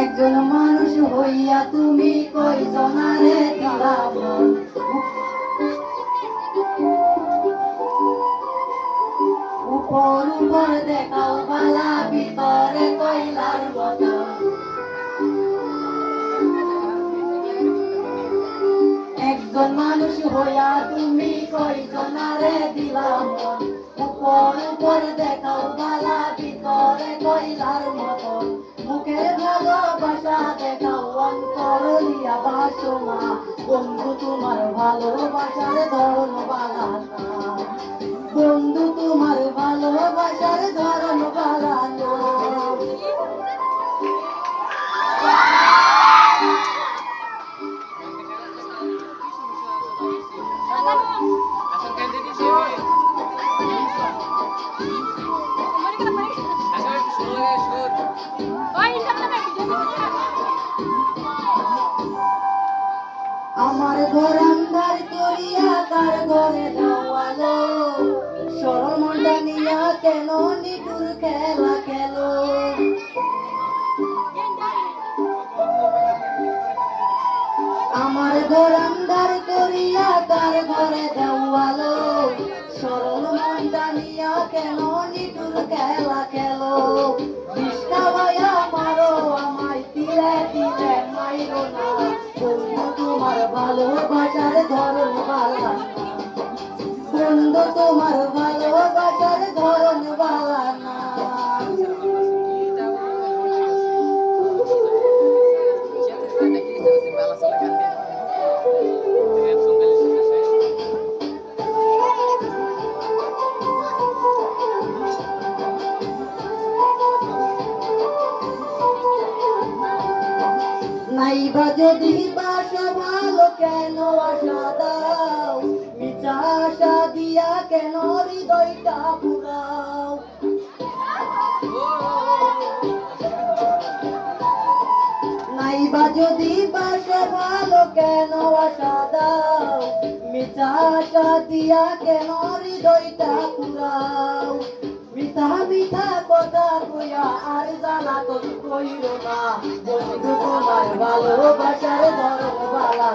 একজন মানুষ হইয়া তুমি কয়জনারে দিলা মন উপর দেখাও বালা, ভিতরে কইলার বদন একজন মানুষ হইয়া তুমি কয়জনারে দিলাম উপর উপর দেখাও বালা, ভিতরে কইলার মতন মুখে ভালোবাসা দেখাও, অন্তর দিয়া বাসনা বন্ধু, তোমার ভালোবাসার ধরন বালা বন্ধু আমার ঘর আন্ধার করিয়া তার ঘরে দেওয়ালো। সরল মনটা নিয়া কেন নিটুর খেলা খেলো? আমার ঘর আন্ধার করিয়া তার ঘরে দেওয়ালো। সরল মনটা নিয়া কেন নিটুর খেলা খেলো? মারো আমায়, তিলে তিলে মাইরো না। তোমার ভালোবাসার ধরন বালা। বন্ধু তোমার ভালোবাসার ধরন বালা না যদি বাসা ভালো কেন আশা দাও মিছা আশা দিয়া কেন হৃদয়টা পুরাও? নাইবা যদি বাসা ভালো কেন আশা দাও মিছা আশা দিয়া কেন হৃদয়টা পুরাও? মিঠা মিঠা কথা কইয়া আর জানা তো কইরো না। বন্ধু তোমার ভালোবাসার ধরো বালা